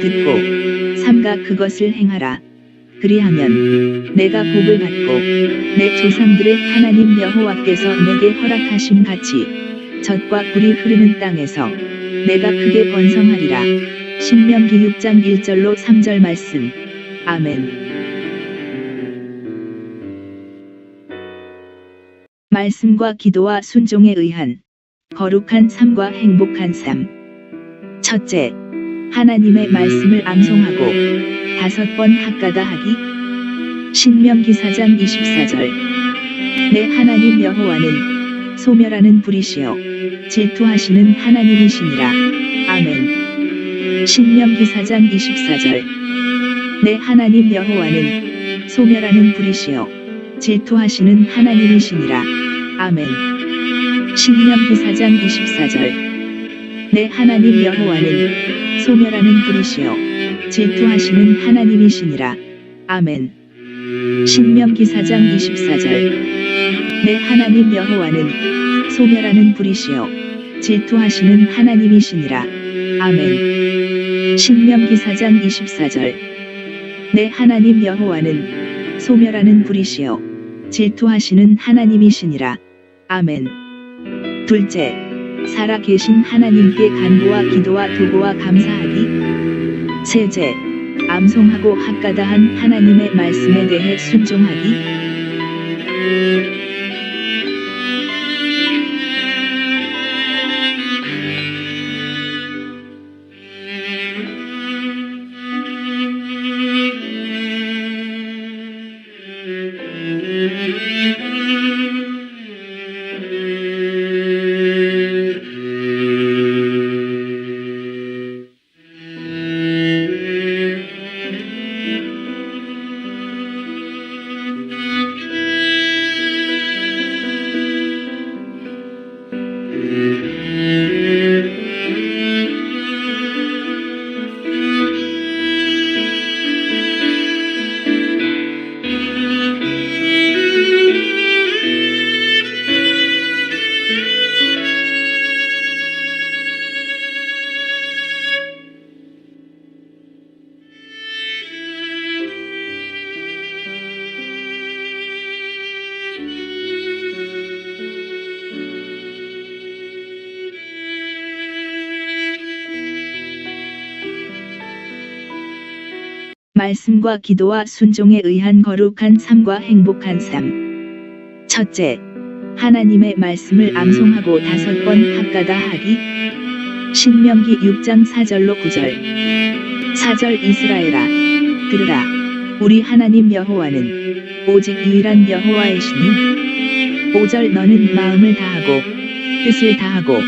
듣고 삼가 그것을 행하라. 그리하면 내가 복을 받고 내 조상들의 하나님 여호와께서 내게 허락하심 같이 젖과 꿀이 흐르는 땅에서 내가 크게 번성하리라. 신명기 6장 1절로 3절 말씀. 아멘. 말씀과 기도와 순종에 의한 거룩한 삶과 행복한 삶. 첫째, 하나님의 말씀을 암송하고 다섯 번 학가다 하기. 신명기 4장 24절. 내 하나님 여호와는 소멸하는 불이시여 질투하시는 하나님이시니라. 아멘. 신명기 4장 24절. 내 하나님 여호와는 소멸하는 불이시여 질투하시는 하나님이시니라. 아멘. 신명기 4장 24절. 내 하나님 여호와는 소멸하는 불이시여 질투하시는 하나님이시니라. 아멘. 신명기 4장 24절. 내 하나님 여호와는 소멸하는 불이시여 질투하시는 하나님이시니라. 아멘. 신명기 4장 24절. 내 하나님 여호와는 소멸하는 불이시여 질투하시는 하나님이시니라. 아멘. 둘째, 살아 계신 하나님께 간구와 기도와 도구와 감사하기. 셋째, 암송하고 학가다한 하나님의 말씀에 대해 순종하기. 말씀과 기도와 순종에 의한 거룩한 삶과 행복한 삶. 첫째, 하나님의 말씀을 암송하고 다섯 번 학가다 하기. 신명기 6장 4절로 9절. 4절 이스라엘아, 들으라. 우리 하나님 여호와는 오직 유일한 여호와이시니. 5절 너는 마음을 다하고 뜻을 다하고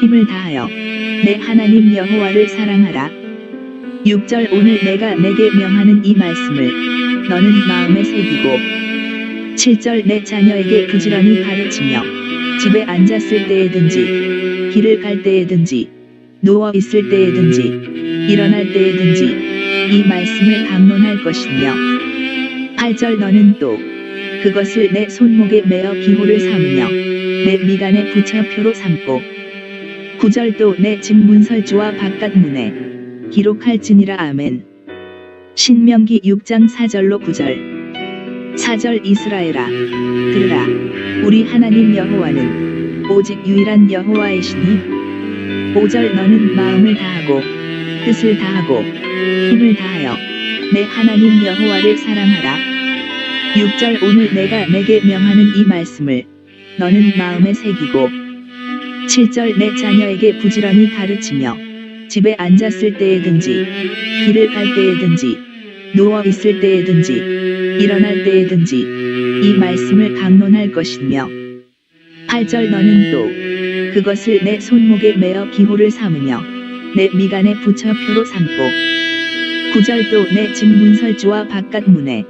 힘을 다하여 내 하나님 여호와를 사랑하라. 6절 오늘 내가 내게 명하는 이 말씀을 너는 마음에 새기고 7절 내 자녀에게 부지런히 가르치며 집에 앉았을 때에든지 길을 갈 때에든지 누워 있을 때에든지 일어날 때에든지 이 말씀을 강론할 것이며 8절 너는 또 그것을 내 손목에 매어 기호를 삼으며 내 미간에 붙여 표로 삼고 9절 또 내 집 문설주와 바깥 문에 기록할지니라 아멘. 신명기 6장 4절로 9절. 4절 이스라엘아 들으라 우리 하나님 여호와는 오직 유일한 여호와이시니 5절 너는 마음을 다하고 뜻을 다하고 힘을 다하여 내 하나님 여호와를 사랑하라 6절 오늘 내가 내게 명하는 이 말씀을 너는 마음에 새기고 7절 내 자녀에게 부지런히 가르치며 집에 앉았을 때에든지 길을 갈 때에든지 누워 있을 때에든지 일어날 때에든지 이 말씀을 강론할 것이며 8절 너는 또 그것을 내 손목에 매어 기호를 삼으며 내 미간에 붙여 표로 삼고 구절도 내집 문설주와 바깥 문에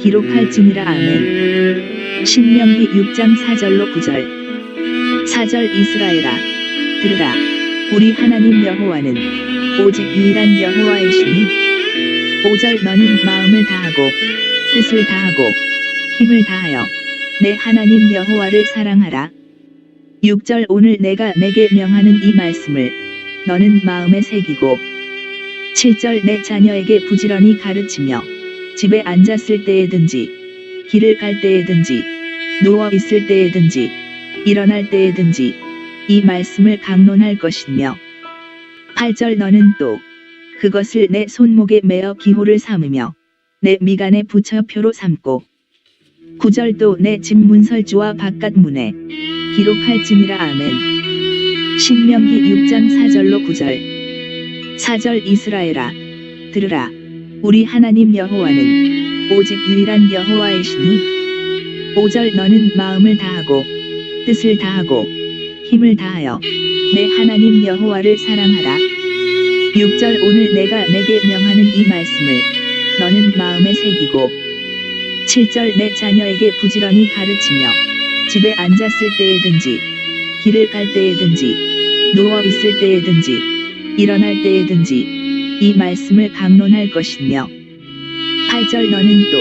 기록할지니라 아멘. 신명기 6장 4절로 9절. 4절 이스라엘아 들으라 우리 하나님 여호와는 오직 유일한 여호와이시니 5절 너는 마음을 다하고 뜻을 다하고 힘을 다하여 내 하나님 여호와를 사랑하라. 6절 오늘 내가 내게 명하는 이 말씀을 너는 마음에 새기고 7절 내 자녀에게 부지런히 가르치며 집에 앉았을 때에든지 길을 갈 때에든지 누워 있을 때에든지 일어날 때에든지 이 말씀을 강론할 것이며 8절 너는 또 그것을 내 손목에 매어 기호를 삼으며 내 미간에 붙여 표로 삼고 9절 또내집 문설주와 바깥 문에 기록할지니라. 아멘. 신명기 6장 4절로 9절. 4절 이스라엘아 들으라. 우리 하나님 여호와는 오직 유일한 여호와이시니 5절 너는 마음을 다하고 뜻을 다하고 힘을 다하여 내 하나님 여호와를 사랑하라. 6절 오늘 내가 내게 명하는 이 말씀을 너는 마음에 새기고 7절 내 자녀에게 부지런히 가르치며 집에 앉았을 때에든지 길을 갈 때에든지 누워 있을 때에든지 일어날 때에든지 이 말씀을 강론할 것이며 8절 너는 또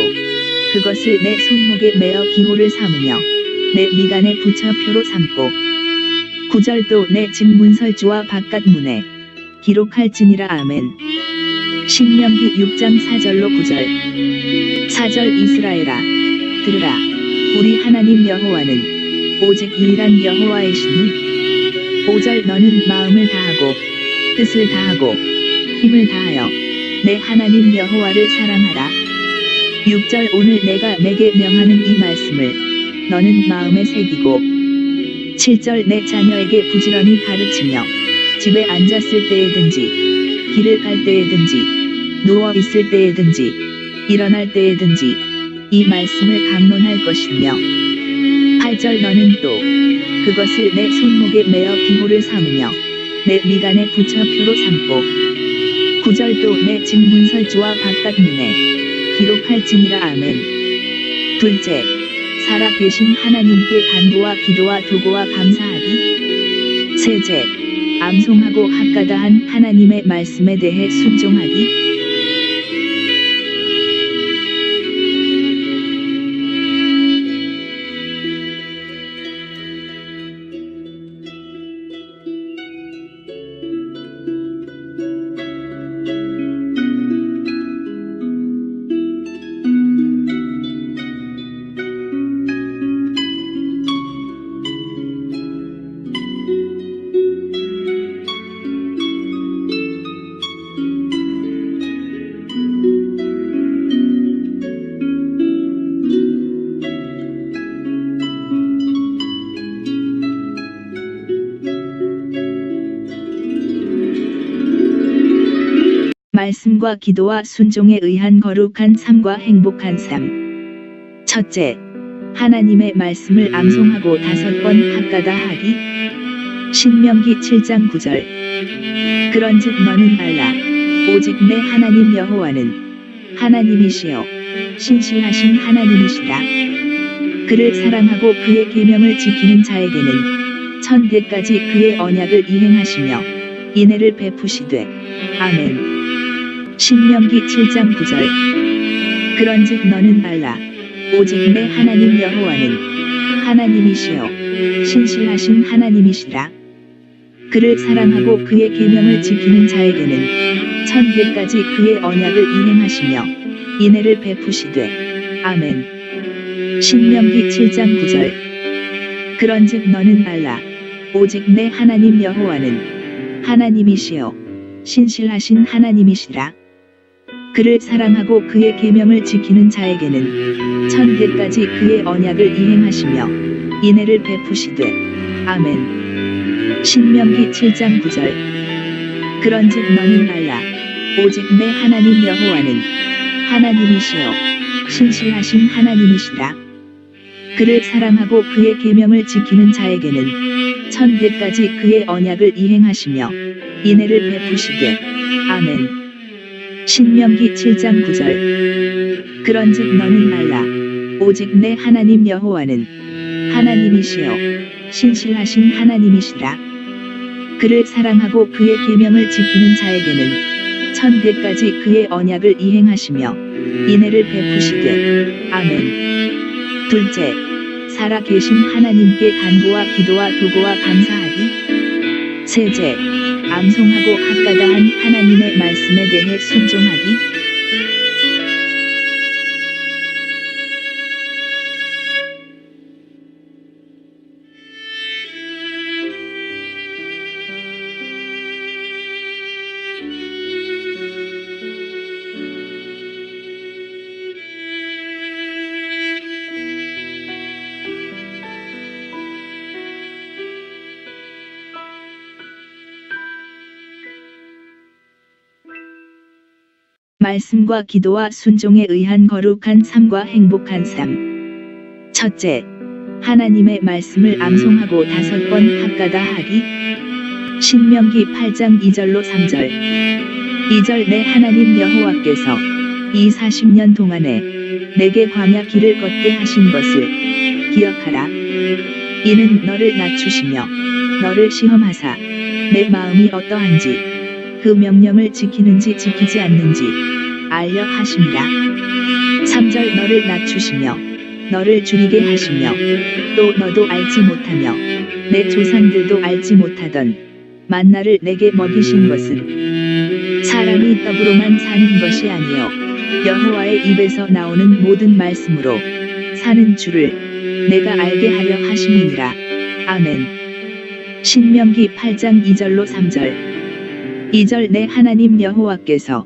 그것을 내 손목에 매어 기호를 삼으며 내 미간에 붙여 표로 삼고 9절 또내집 문설주와 바깥 문에 기록할지니라 아멘. 신명기 6장 4절로 9절. 4절 이스라엘아 들으라. 우리 하나님 여호와는 오직 유일한 여호와이시니 5절 너는 마음을 다하고 뜻을 다하고 힘을 다하여 내 하나님 여호와를 사랑하라. 6절 오늘 내가 내게 명하는 이 말씀을 너는 마음에 새기고 7절 내 자녀에게 부지런히 가르치며 집에 앉았을 때에든지 길을 갈 때에든지 누워 있을 때에든지 일어날 때에든지 이 말씀을 강론할 것이며 8절 너는 또 그것을 내 손목에 매어 기호를 삼으며 내 미간에 붙여 표로 삼고 9절 또 내 집 문설주와 바깥 문에 기록할지니라. 아멘. 둘째 살아 계신 하나님께 간구와 기도와 도구와 감사하기 셋째 암송하고 합가다한 하나님의 말씀에 대해 순종하기 말씀과 기도와 순종에 의한 거룩한 삶과 행복한 삶. 첫째, 하나님의 말씀을 암송하고 다섯 번 합가다 하기. 신명기 7장 9절. 그런즉 너는 알라. 오직 내 하나님 여호와는 하나님이시요 신실하신 하나님이시라. 그를 사랑하고 그의 계명을 지키는 자에게는 천대까지 그의 언약을 이행하시며 인애를 베푸시되 아멘. 신명기 7장 9절. 그런즉 너는 알라. 오직 내 하나님 여호와는 하나님이시요. 신실하신 하나님이시라. 그를 사랑하고 그의 계명을 지키는 자에게는 천대까지 그의 언약을 이행하시며 인애를 베푸시되 아멘. 신명기 7장 9절. 그런즉 너는 알라. 오직 내 하나님 여호와는 하나님이시요. 신실하신 하나님이시라 그를 사랑하고 그의 계명을 지키는 자에게는 천대까지 그의 언약을 이행하시며 인애를 베푸시되 아멘. 신명기 7장 9절. 그런즉 너는 알라. 오직 내 하나님 여호와는 하나님이시요. 신실하신 하나님이시라. 그를 사랑하고 그의 계명을 지키는 자에게는 천대까지 그의 언약을 이행하시며 인애를 베푸시되 아멘 신명기 7장 9절. 그런즉 너는 말라. 오직 내 하나님 여호와는 하나님이시요. 신실하신 하나님이시라. 그를 사랑하고 그의 계명을 지키는 자에게는 천대까지 그의 언약을 이행하시며 인애를 베푸시되 아멘. 둘째 살아 계신 하나님께 간구와 기도와 도구와 감사하기 셋째 암송하고 학가다한 하나님의 말씀에 대해 순종하기 말씀과 기도와 순종에 의한 거룩한 삶과 행복한 삶. 첫째, 하나님의 말씀을 암송하고 다섯 번 학가다 하기. 신명기 8장 2절로 3절. 2절 내 하나님 여호와께서 이 40년 동안에 내게 광야 길을 걷게 하신 것을 기억하라. 이는 너를 낮추시며 너를 시험하사 내 마음이 어떠한지 그 명령을 지키는지 지키지 않는지 알려 하심이라. 3절 너를 낮추시며 너를 줄이게 하시며 또 너도 알지 못하며 내 조상들도 알지 못하던 만나를 내게 먹이신 것은 사람이 떡으로만 사는 것이 아니요 여호와의 입에서 나오는 모든 말씀으로 사는 줄을 내가 알게 하려 하심이니라. 아멘. 신명기 8장 2절로 3절 2절 내 하나님 여호와께서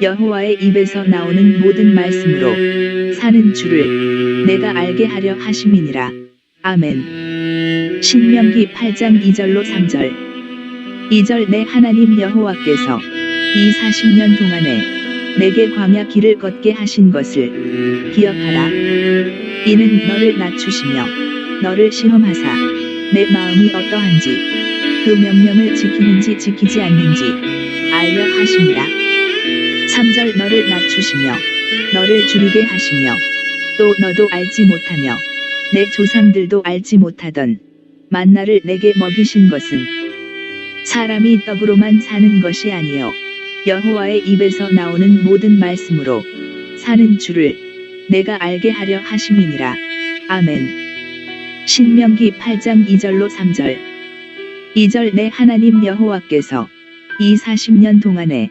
여호와의 입에서 나오는 모든 말씀으로 사는 줄을 내가 알게 하려 하심이니라. 아멘. 신명기 8장 2절로 3절 2절 내 하나님 여호와께서 이 40년 동안에 내게 광야 길을 걷게 하신 것을 기억하라. 이는 너를 낮추시며 너를 시험하사 내 마음이 어떠한지 그 명령을 지키는지 지키지 않는지 알려 하심이라. 3절 너를 낮추시며 너를 줄이게 하시며 또 너도 알지 못하며 내 조상들도 알지 못하던 만나를 내게 먹이신 것은 사람이 떡으로만 사는 것이 아니요 여호와의 입에서 나오는 모든 말씀으로 사는 줄을 내가 알게 하려 하심이니라. 아멘. 신명기 8장 2절로 3절 2절 내 하나님 여호와께서 이 40년 동안에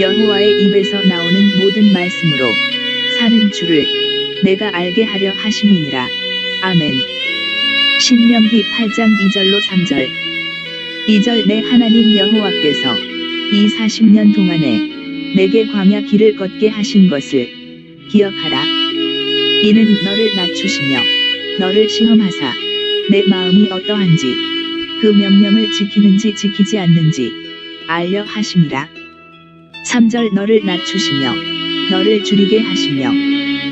여호와의 입에서 나오는 모든 말씀으로 사는 줄을 내가 알게 하려 하심이니라. 아멘. 신명기 8장 2절로 3절 2절 내 하나님 여호와께서 이 40년 동안에 내게 광야 길을 걷게 하신 것을 기억하라. 이는 너를 낮추시며 너를 시험하사 내 마음이 어떠한지 그 명령을 지키는지 지키지 않는지 알려 하심이라. 3절 너를 낮추시며 너를 줄이게 하시며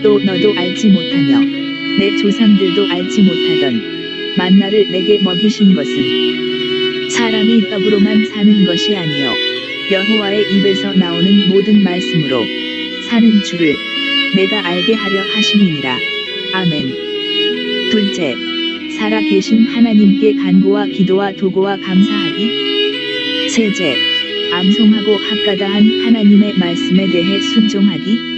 또 너도 알지 못하며 내 조상들도 알지 못하던 만나를 내게 먹이신 것은 사람이 떡으로만 사는 것이 아니요 여호와의 입에서 나오는 모든 말씀으로 사는 줄을 내가 알게 하려 하심이니라. 아멘. 둘째, 살아 계신 하나님께 간구와 기도와 도구와 감사하기 세제, 암송하고 합가다한 하나님의 말씀에 대해 순종하기.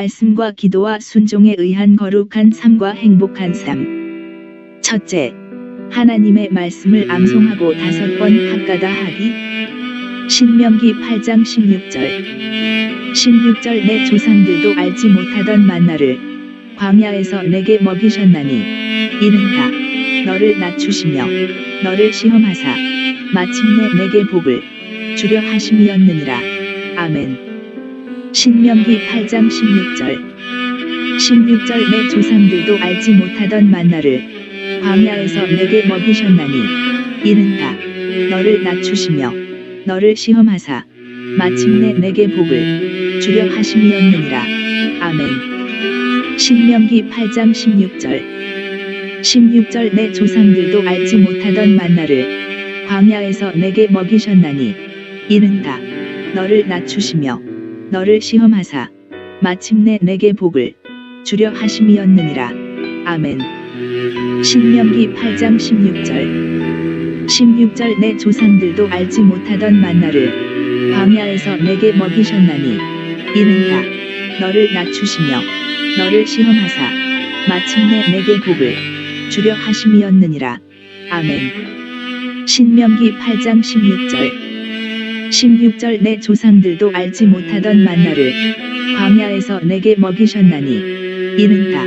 말씀과 기도와 순종에 의한 거룩한 삶과 행복한 삶. 첫째, 하나님의 말씀을 암송하고 다섯 번 합가다 하기. 신명기 8장 16절. 16절 내 조상들도 알지 못하던 만나를 광야에서 내게 먹이셨나니 이는 다 너를 낮추시며 너를 시험하사 마침내 내게 복을 주려 하심이었느니라. 아멘. 신명기 8장 16절. 16절 내 조상들도 알지 못하던 만나를 광야에서 내게 먹이셨나니 이는 다. 너를 낮추시며 너를 시험하사 마침내 내게 복을 주려 하심이었느니라. 아멘. 신명기 8장 16절. 16절 내 조상들도 알지 못하던 만나를 광야에서 내게 먹이셨나니 이는 다. 너를 낮추시며 너를 시험하사 마침내 내게 복을 주려 하심이었느니라. 아멘. 신명기 8장 16절 16절 내 조상들도 알지 못하던 만나를 광야에서 내게 먹이셨나니 이는 다 너를 낮추시며 너를 시험하사 마침내 내게 복을 주려 하심이었느니라. 아멘. 신명기 8장 16절 16절 내 조상들도 알지 못하던 만나를 광야에서 내게 먹이셨나니 이는 다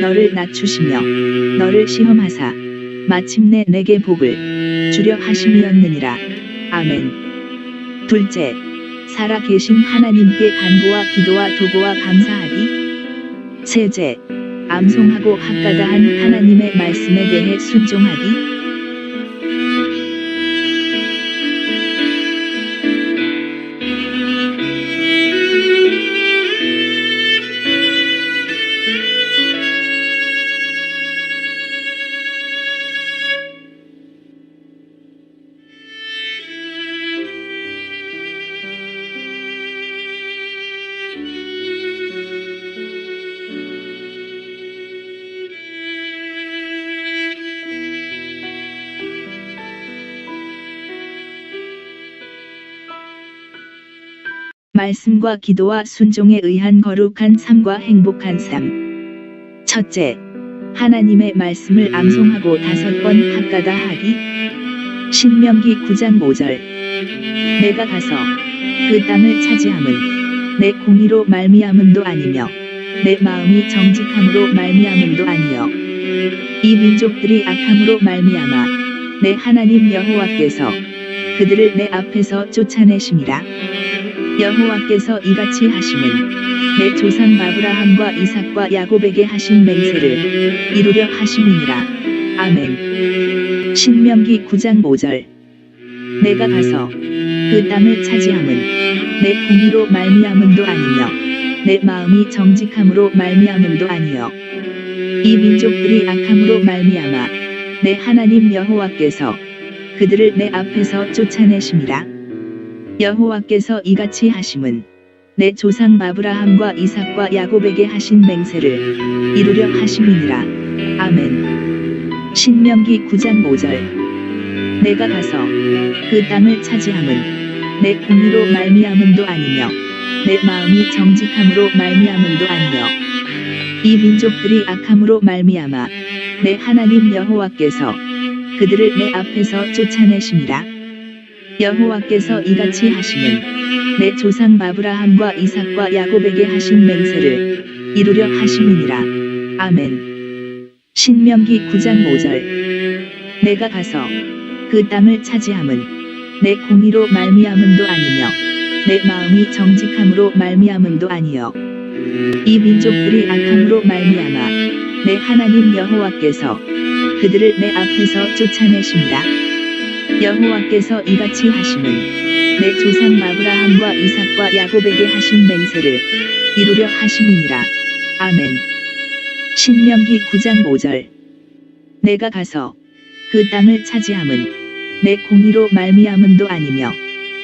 너를 낮추시며 너를 시험하사 마침내 내게 복을 주려 하심이었느니라. 아멘. 둘째, 살아 계신 하나님께 간구와 기도와 도구와 감사하기. 셋째, 암송하고 합가다한 하나님의 말씀에 대해 순종하기. 말씀과 기도와 순종에 의한 거룩한 삶과 행복한 삶. 첫째, 하나님의 말씀을 암송하고 다섯 번 합가다 하기. 신명기 9장 5절. 내가 가서 그 땅을 차지함은 내 공의로 말미암음도 아니며 내 마음이 정직함으로 말미암음도 아니요 이 민족들이 악함으로 말미암아 내 하나님 여호와께서 그들을 내 앞에서 쫓아내심이라. 여호와께서 이같이 하심은 내 조상 마브라함과 이삭과 야곱에게 하신 맹세를 이루려 하심이니라. 아멘. 신명기 9장 5절. 내가 가서 그 땅을 차지함은 내 공의로 말미암음도 아니며 내 마음이 정직함으로 말미암음도 아니요 이 민족들이 악함으로 말미암아 내 하나님 여호와께서 그들을 내 앞에서 쫓아내심이라. 여호와께서 이같이 하심은 내 조상 마브라함과 이삭과 야곱에게 하신 맹세를 이루려 하심이니라. 아멘. 신명기 9장 5절. 내가 가서 그 땅을 차지함은 내 공의로 말미암음도 아니며 내 마음이 정직함으로 말미암음도 아니요 이 민족들이 악함으로 말미암아 내 하나님 여호와께서 그들을 내 앞에서 쫓아내심이라. 여호와께서 이같이 하시는 내 조상 마브라함과 이삭과 야곱에게 하신 맹세를 이루려 하심이니라. 아멘. 신명기 9장 5절. 내가 가서 그 땅을 차지함은 내 공의로 말미암음도 아니며 내 마음이 정직함으로 말미암음도 아니요 이 민족들이 악함으로 말미암아 내 하나님 여호와께서 그들을 내 앞에서 쫓아내십니다. 여호와께서 이같이 하심은 내 조상 마브라함과 이삭과 야곱에게 하신 맹세를 이루려 하심이니라. 아멘. 신명기 9장 5절 내가 가서 그 땅을 차지함은 내 공의로 말미암음도 아니며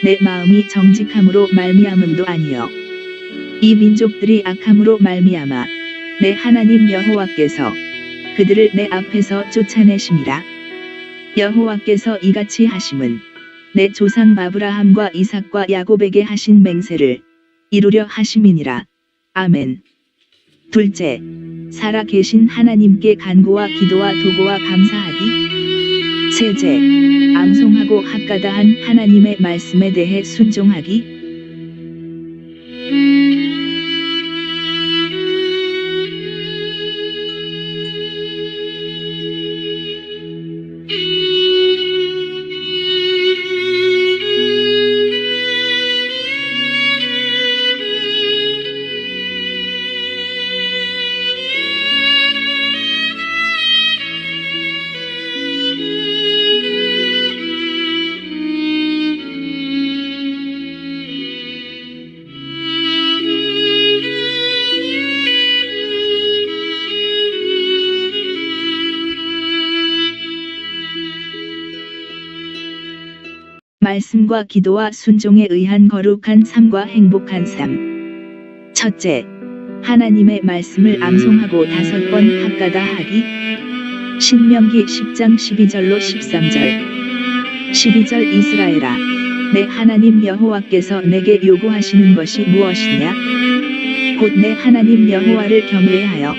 내 마음이 정직함으로 말미암음도 아니요 이 민족들이 악함으로 말미암아 내 하나님 여호와께서 그들을 내 앞에서 쫓아내심이라 여호와께서 이같이 하심은 내 조상 아브라함과 이삭과 야곱에게 하신 맹세를 이루려 하심이니라. 아멘. 둘째 살아 계신 하나님께 간구와 기도와 도고와 감사하기 셋째 암송하고 학가다한 하나님의 말씀에 대해 순종하기 말씀과 기도와 순종에 의한 거룩한 삶과 행복한 삶. 첫째, 하나님의 말씀을 암송하고 다섯 번 학가다 하기. 신명기 10장 12절로 13절. 12절 이스라엘아, 내 하나님 여호와께서 내게 요구하시는 것이 무엇이냐? 곧 내 하나님 여호와를 경외하여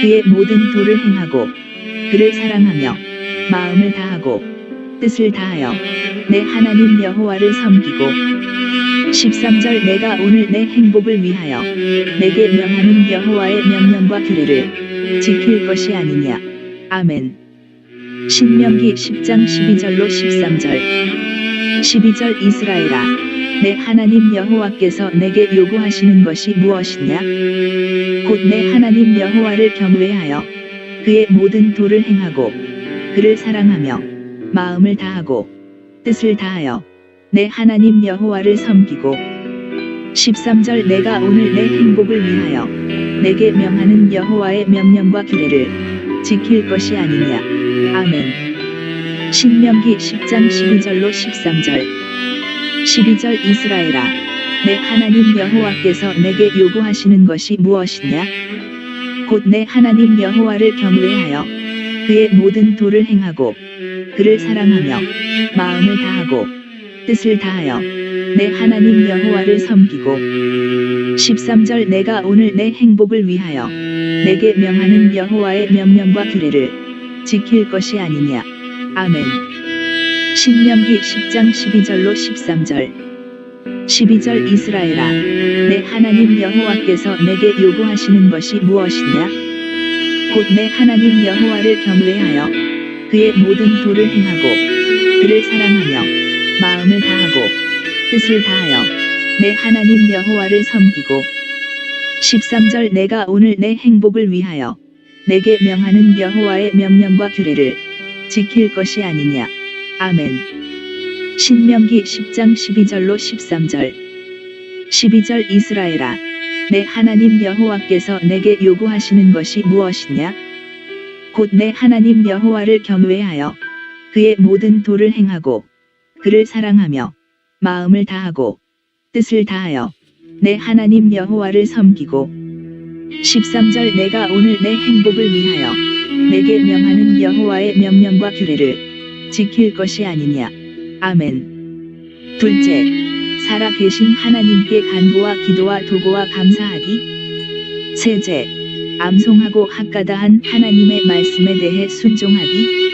그의 모든 도를 행하고 그를 사랑하며 마음을 다하고 뜻을 다하여 내 하나님 여호와를 섬기고 13절 내가 오늘 내 행복을 위하여 내게 명하는 여호와의 명령과 규례를 지킬 것이 아니냐. 아멘. 신명기 10장 12절로 13절 12절 이스라엘아 내 하나님 여호와께서 내게 요구하시는 것이 무엇이냐? 곧 내 하나님 여호와를 경외하여 그의 모든 도를 행하고 그를 사랑하며 마음을 다하고 뜻을 다하여 내 하나님 여호와를 섬기고 13절 내가 오늘 내 행복을 위하여 내게 명하는 여호와의 명령과 규례를 지킬 것이 아니냐. 아멘. 신명기 10장 12절로 13절 12절 이스라엘아 내 하나님 여호와께서 내게 요구하시는 것이 무엇이냐? 곧 내 하나님 여호와를 경외하여 그의 모든 도를 행하고 그를 사랑하며 마음을 다하고 뜻을 다하여 내 하나님 여호와를 섬기고 13절 내가 오늘 내 행복을 위하여 내게 명하는 여호와의 명령과 규례를 지킬 것이 아니냐. 아멘. 신명기 10장 12절로 13절 12절 이스라엘아 내 하나님 여호와께서 내게 요구하시는 것이 무엇이냐? 곧 내 하나님 여호와를 경외하여 그의 모든 도를 행하고 그를 사랑하며 마음을 다하고 뜻을 다하여 내 하나님 여호와를 섬기고 13절 내가 오늘 내 행복을 위하여 내게 명하는 여호와의 명령과 규례를 지킬 것이 아니냐. 아멘. 신명기 10장 12절로 13절 12절 이스라엘아 내 하나님 여호와께서 내게 요구하시는 것이 무엇이냐? 곧 내 하나님 여호와를 경외하여 그의 모든 도를 행하고 그를 사랑하며 마음을 다하고 뜻을 다하여 내 하나님 여호와를 섬기고 13절 내가 오늘 내 행복을 위하여 내게 명하는 여호와의 명령과 규례를 지킬 것이 아니냐. 아멘. 둘째, 살아 계신 하나님께 간구와 기도와 도고와 감사하기. 셋째, 암송하고 학가다한 하나님의 말씀에 대해 순종하기.